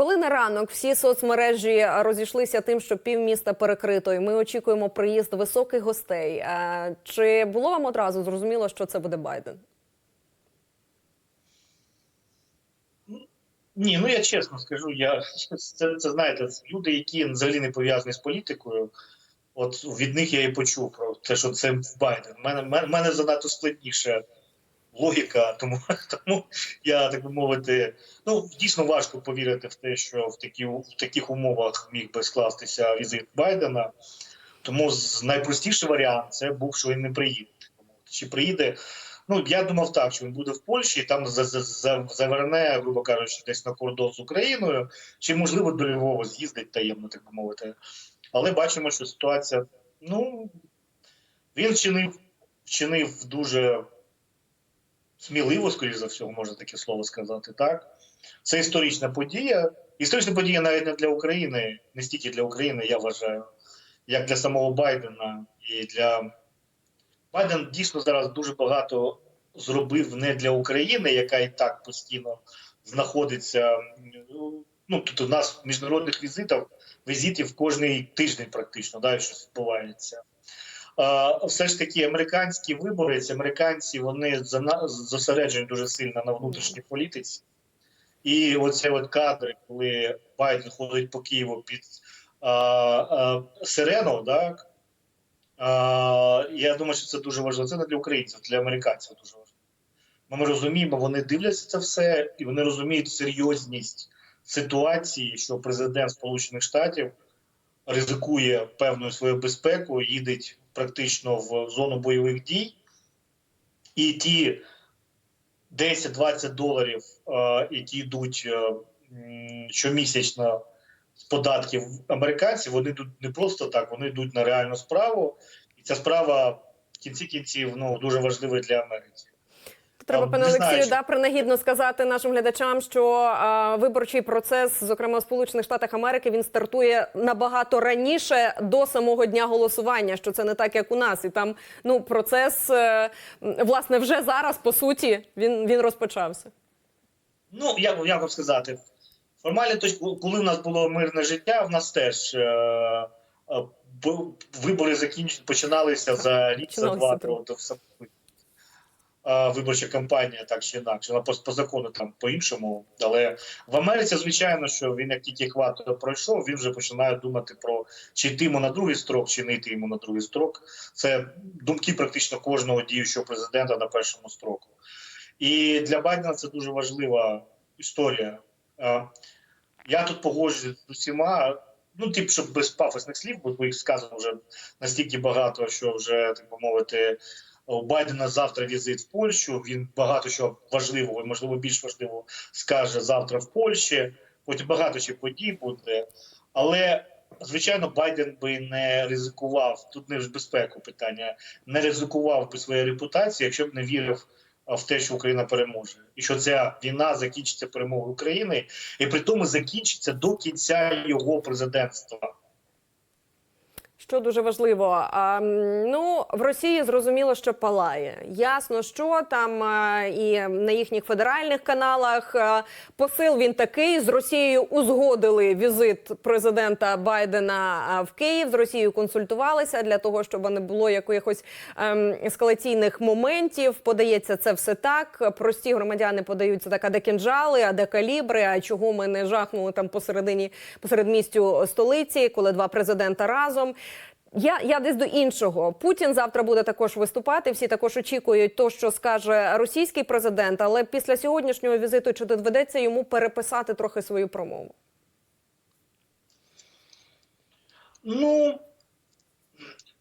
Коли на ранок всі соцмережі розійшлися тим, що півміста перекрито, і ми очікуємо приїзд високих гостей. е, Чи було вам одразу зрозуміло, що це буде Байден? Ні, ну я чесно скажу, я це, це знаєте, люди, які взагалі не пов'язані з політикою. От від них я і почув про те, що це Байден. Мене, мене, занадто складніша логіка, тому, тому я так би мовити, ну дійсно важко повірити в те, що в такі в таких умовах міг би скластися візит Байдена. Тому найпростіший варіант це був, що він не приїде. Чи приїде? Ну я думав так, що він буде в Польщі, там за- за- заверне, грубо кажучи, десь на кордон з Україною, чи можливо до Львова з'їздить таємно, так би мовити. Але бачимо, що ситуація. Ну він вчинив, вчинив дуже сміливо, скоріш за всього, можна таке слово сказати. Так, це історична подія. Історична подія навіть не для України, не стільки для України, я вважаю, як для самого Байдена і для Байден дійсно зараз дуже багато зробив не для України, яка і так постійно знаходиться. Ну тут у нас міжнародних візитів візитів кожний тиждень, практично, да, щось відбувається. Все ж таки, американські виборець, американці вони зосереджені дуже сильно на внутрішній політиці. І оці от кадри, коли Байден ходить по Києву під а, а, сирену, так, а, я думаю, що це дуже важливо. Це не для українців, для американців дуже важливо. Ми розуміємо, вони дивляться це все, і вони розуміють серйозність ситуації, що президент Сполучених Штатів ризикує певною свою безпеку, їдеть практично в зону бойових дій, і ті 10-20 доларів, е, які йдуть е, щомісячно з податків американців, вони йдуть не просто так, вони йдуть на реальну справу, і ця справа в кінці кінців ну, дуже важлива для Америки. Треба, пане Олексію, да, принагідно сказати нашим глядачам, що а, виборчий процес, зокрема в Сполучених Штатах Америки, він стартує набагато раніше до самого дня голосування. Що це не так, як у нас, і там ну процес е, власне вже зараз по суті він, він розпочався. Ну, як, як вам сказати, формально, точку, коли в нас було мирне життя, в нас теж е, е, вибори закінч... починалися за рік, за два до Виборча кампанія так чи інакше, вона по, по закону там по-іншому. Але в Америці, звичайно, що він як тільки екватор пройшов, він вже починає думати про чи йти йому на другий строк, чи не йти йому на другий строк. Це думки практично кожного діючого президента на першому строку. І для Байдена це дуже важлива історія. Я тут погоджуюсь з усіма. Ну, тип, щоб без пафосних слів, бо їх сказано вже настільки багато, що вже так би мовити, у Байдена завтра візит в Польщу. Він багато що важливого, можливо, більш важливого скаже завтра в Польщі. Потім багато ще подій буде. Але звичайно, Байден би не ризикував тут не ж безпеку питання, не ризикував би своєю репутацією, якщо б не вірив в те, що Україна переможе, і що ця війна закінчиться перемогою України, і при тому закінчиться до кінця його президентства. Що дуже важливо, а, ну в Росії зрозуміло, що палає. Ясно, що там а, і на їхніх федеральних каналах а, посил він такий. З Росією узгодили візит президента Байдена в Київ. З Росією консультувалися для того, щоб не було якихось ем, ескалаційних моментів. Подається це все так. Прості громадяни подаються так, а де кінжали, а де калібри. А чого ми не жахнули там посередині посеред містю столиці, коли два президента разом. Я, я десь до іншого. Путін завтра буде також виступати. Всі також очікують то, що скаже російський президент. Але після сьогоднішнього візиту чи доведеться йому переписати трохи свою промову? Ну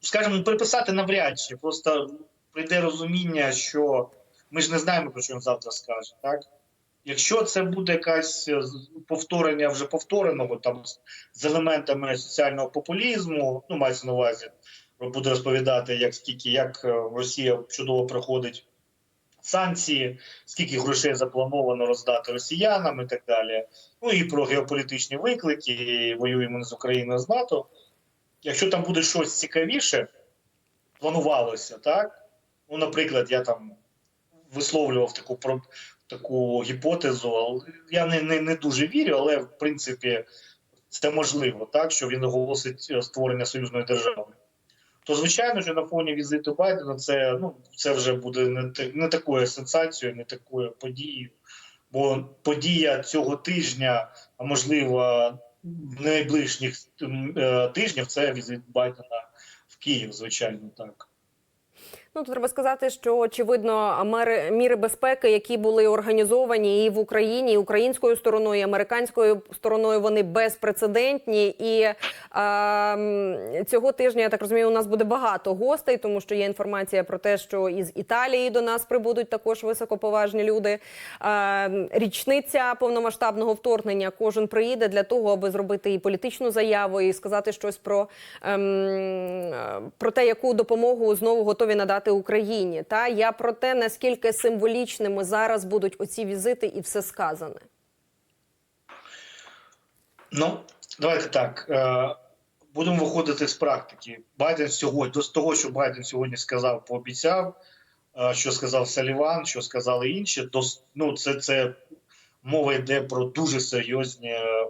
скажімо, переписати навряд чи. Просто прийде розуміння, що ми ж не знаємо, про що він завтра скаже. Так? Якщо це буде якесь е, повторення вже повтореного там з- елементами соціального популізму, ну мається на увазі, буде розповідати, як скільки як е, Росія чудово проходить санкції, скільки грошей заплановано роздати росіянам і так далі. Ну і про геополітичні виклики, і воюємо з Україною з НАТО. Якщо там буде щось цікавіше, планувалося, так? Ну, наприклад, я там висловлював таку таку гіпотезу. Я не, не, не дуже вірю, але в принципі це можливо, так що він оголосить е, створення союзної держави. То звичайно, що на фоні візиту Байдена це ну це вже буде не, не такою сенсацією, не такою подією. Бо подія цього тижня, а можливо, найближчих е, тижнів це візит Байдена в Київ, звичайно, так. Ну, тут треба сказати, що очевидно мери, міри безпеки, які були організовані і в Україні, і українською стороною, і американською стороною, вони безпрецедентні. І е, цього тижня я так розумію, у нас буде багато гостей, тому що є інформація про те, що із Італії до нас прибудуть також високоповажні люди. Е, річниця повномасштабного вторгнення. Кожен приїде для того, аби зробити і політичну заяву, і сказати щось про, ем, е, про те, яку допомогу знову готові надати Україні. Та я про те, наскільки символічними зараз будуть оці візити, і все сказане. Ну, давайте так. Е, будемо виходити з практики. Байден сьогодні, до того, що Байден сьогодні сказав, пообіцяв, е, що сказав Саліван, що сказали інші. Ну, це, це мова йде про дуже серйозні е,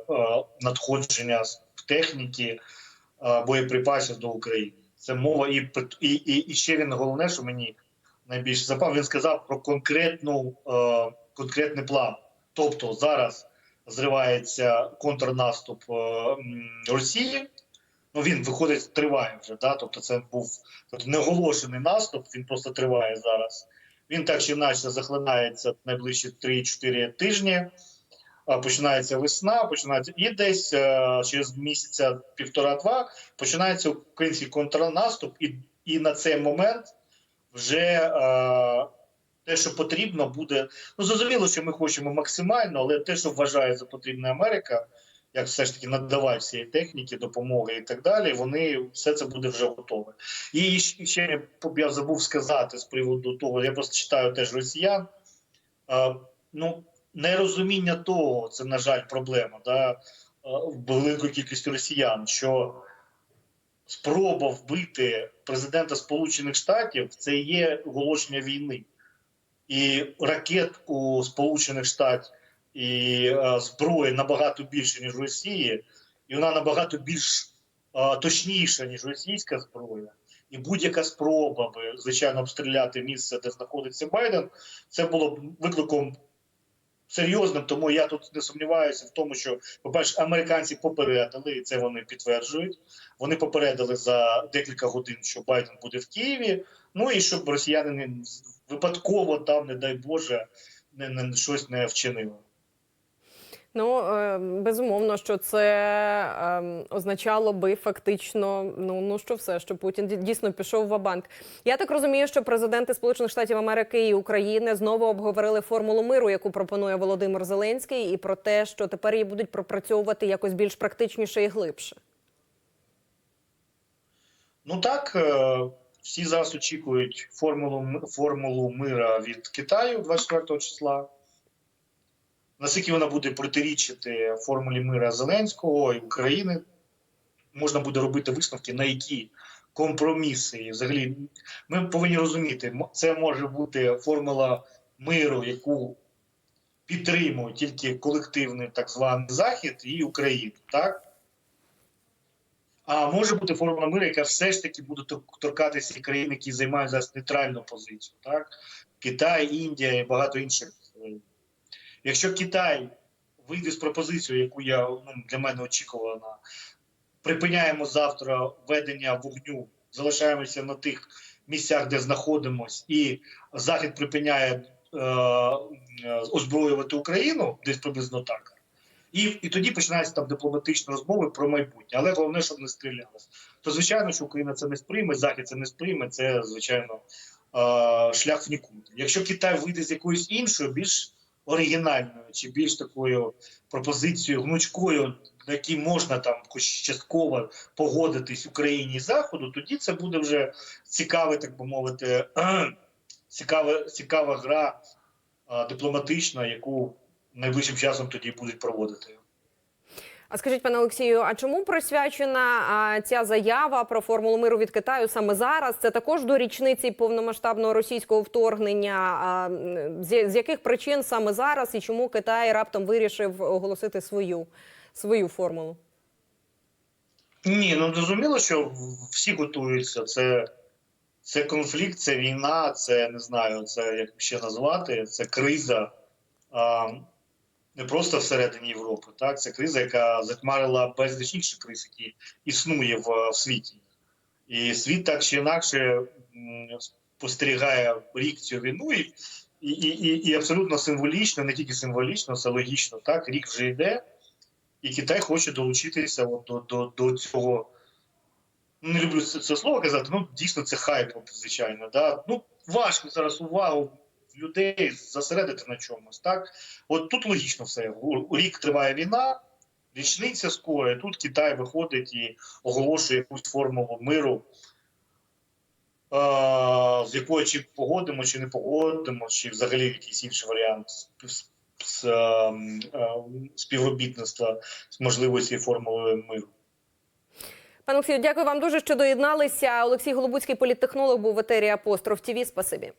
надходження з техніки, боєприпасів до України. Це мова і, і, і, ще він головне, що мені найбільше запав, він сказав про конкретну, е, конкретний план. Тобто зараз зривається контрнаступ е, Росії. Ну він виходить, триває вже. Да? Тобто, це був тобто, неоголошений наступ, він просто триває зараз. Він так чи інакше захлинається найближчі 3-4 тижні. А, Починається весна, починається і десь е, через місяця півтора-два починається український контрнаступ, і, і на цей момент вже е, те, що потрібно, буде. Ну зрозуміло, що ми хочемо максимально, але те, що вважає за потрібне Америка, як все ж таки надавати цієї техніки, допомоги і так далі, вони все це буде вже готове. І ще я забув сказати з приводу того, я просто читаю теж росіян. е, ну, нерозуміння того, це, на жаль, проблема да, е, великої кількості росіян, що спроба вбити президента Сполучених Штатів це є оголошення війни. І ракет у Сполучених Штатів і е, зброї набагато більше, ніж в Росії, і вона набагато більш е, точніша, ніж російська зброя. І будь-яка спроба, звичайно, обстріляти місце, де знаходиться Байден, це було б викликом серйозним. Тому я тут не сумніваюся в тому, що, по-перше, американці попередили, і це вони підтверджують. Вони попередили за декілька годин, що Байден буде в Києві. Ну і щоб росіяни не випадково там, не дай Боже, не, не щось не вчинили. Ну е, безумовно, що це е, означало би фактично, ну ну що все, що Путін дійсно пішов в банк. Я так розумію, що президенти Сполучених Штатів Америки і України знову обговорили формулу миру, яку пропонує Володимир Зеленський, і про те, що тепер її будуть пропрацьовувати якось більш практичніше і глибше. Ну так, е, всі зараз очікують формулу, формулу мира від Китаю 24 числа. Наскільки вона буде протирічити формулі мира Зеленського і України, можна буде робити висновки, на які компроміси. Взагалі, ми повинні розуміти, це може бути формула миру, яку підтримує тільки колективний так званий Захід і Україна. Так? А може бути формула миру, яка все ж таки буде торкатися країн, які займають зараз нейтральну позицію, так? Китай, Індія і багато інших. Якщо Китай вийде з пропозицією, яку я ну, для мене очікувана, припиняємо завтра ведення вогню, залишаємося на тих місцях, де знаходимось, і Захід припиняє е, озброювати Україну, десь приблизно так. І, і тоді починаються там дипломатичні розмови про майбутнє. Але головне, щоб не стрілялось. То звичайно, що Україна це не сприйме, Захід це не сприйме. Це звичайно е, шлях в нікуди. Якщо Китай вийде з якоюсь іншою, більш оригінальною чи більш такою пропозицією гнучкою, на якій можна там частково погодитись Україні і Заходу, тоді це буде вже цікаве, так би мовити, цікава, цікава гра дипломатична, яку найближчим часом тоді будуть проводити. А скажіть, пане Олексію, а чому присвячена а, ця заява про формулу миру від Китаю саме зараз? Це також до річниці повномасштабного російського вторгнення. А, з, з яких причин саме зараз і чому Китай раптом вирішив оголосити свою, свою формулу? Ні, ну зрозуміло, що всі готуються. Це, це конфлікт, це війна, це не знаю, це як ще назвати, це криза а, не просто всередині Європи, так це криза, яка затьмарила безліч інших криз, які існує в, в світі. І світ так чи інакше спостерігає рік цю війну, і, і, і, і абсолютно символічно, не тільки символічно, це логічно. Так, рік вже йде, і Китай хоче долучитися от до, до, до цього. Не люблю це, це слово казати, ну дійсно це хайп, звичайно. Да? Ну, важко зараз увагу людей зосередити на чомусь. Так? От тут логічно все. Рік триває війна, річниця скоро, і тут Китай виходить і оголошує якусь формулу миру. е, З якою чи погодимо, чи не погодимо, чи взагалі якийсь інший варіант ем, ем, співробітництва з можливості формули миру. Пане Олексію, дякую вам дуже, що доєдналися. Олексій Голобуцький політтехнолог був в етері Апостроф ТІВІ. Спасибі.